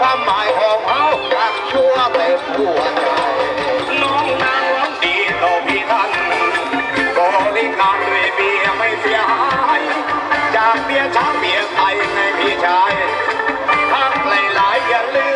ความหมายของเขาจากชั่วเต็มหัวใจ น้องนางร้องดีต่อพี่ท่านบริการด้วยเบียไม่เสียหายจากเบียช้างเบียไทยในพี่ชายทักหลายๆอย่าลืม